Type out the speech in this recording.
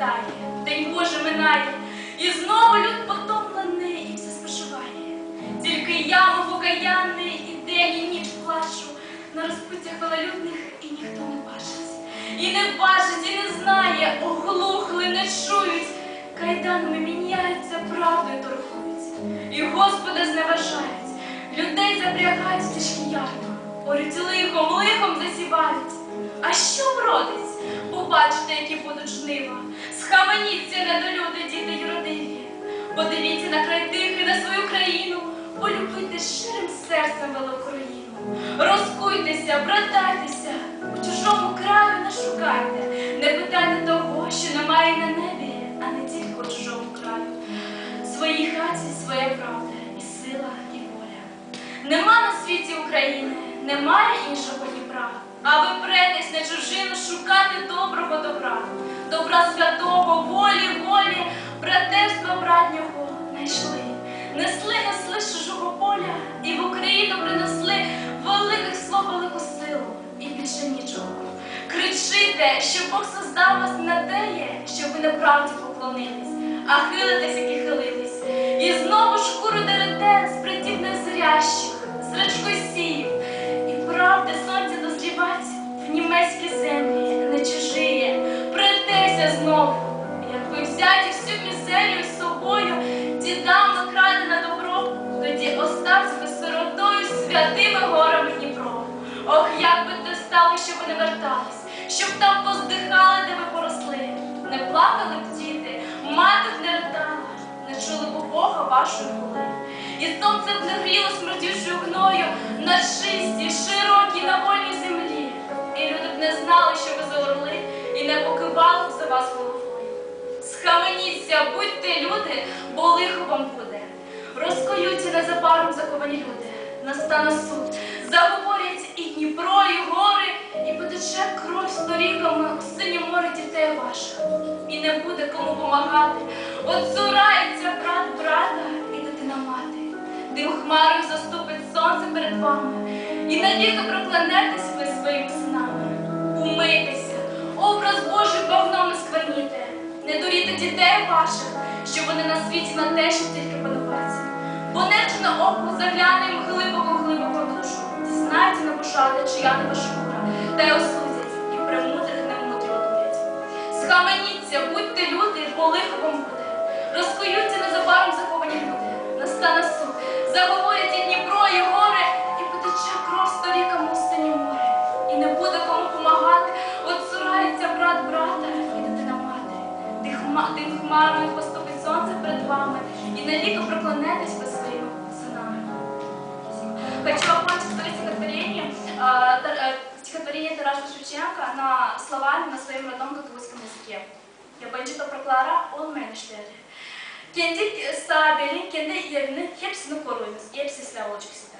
відлітає, день Боже минає, і знову люд потомлений і все споживає. Тільки я, мов і день і ніч плачу на розпиттях велолюдних, і ніхто не бачить. І не бачить, і не знає, оглухли, не чують, кайданами міняються, правдою торгують. І Господа зневажають, людей запрягають в тяжкі ярма, орють лихом, лихом засівають. А що вродить? Побачите, які будуть жнива. Схаменіться, недолюди, діти юродиві. Подивіться на край тихий, на свою країну, полюбити щирим серцем великораїну. Розкуйтеся, братайтеся, у чужому краю не шукайте, не питайте того, що немає на небі, а не тільки у чужому краю. Своїй хаті своя правда, і сила, і воля. Нема на світі України, немає іншого Дніпра. А ви претесь на чужину шукати доброго добра, добра святого, волі, волі, братерства братнього знайшли. Несли, несли з чужого поля і в Україну принесли великих слов, велику силу і більше нічого. Кричите, що Бог создав вас на теє, щоб ви неправді поклонились, а хилитесь, які хилились. І знову шкуру дерете з притів незрящих, з речкосіїв, і правди сонця дозрівать в німецькі землі. Притеся знову, як ви взяті всю мізерію з собою, дідам накрадене добро, тоді остався ви сиротою святими горами Дніпро. Ох, як би те стало, щоб не вертались, щоб там поздихали, де ви поросли. Не плакали б діти, мати б не ридала, не чули б Бога вашої хули. І сонце б не гріло смердючою гною на чистій, широкій, на вольній Схаменіться, будьте люди, бо лихо вам буде. Розкоються незабаром заковані люди. Настане суд, заговорять і Дніпро, і гори, і потече кров сторіками у синє море дітей ваших. І не буде кому помагати. От цурається брат брата і дитина мати. Дим хмарою заступить сонце перед вами, і навіки проклянетесь ви своїми синами. Умийтеся, ваших, що вони на світі на те, що тільки подобається. Бо невчено око загляне їм глибоко, глибоко душу. Дізнайте на пошати, чия не шкура, Тим хма- Тим хмарою поступить сонце перед вами, і навіки проклонетесь ви своїми синами. Хочу окончить свое стихотворение, э, тар- э, стихотворение Тараса Шевченко на словами на своем родном католицком языке. Yabancı topraklara olmayan işleri. Kendi sahibinin kendi yerini hepsini koruyunuz. Hepsi silah olacak size.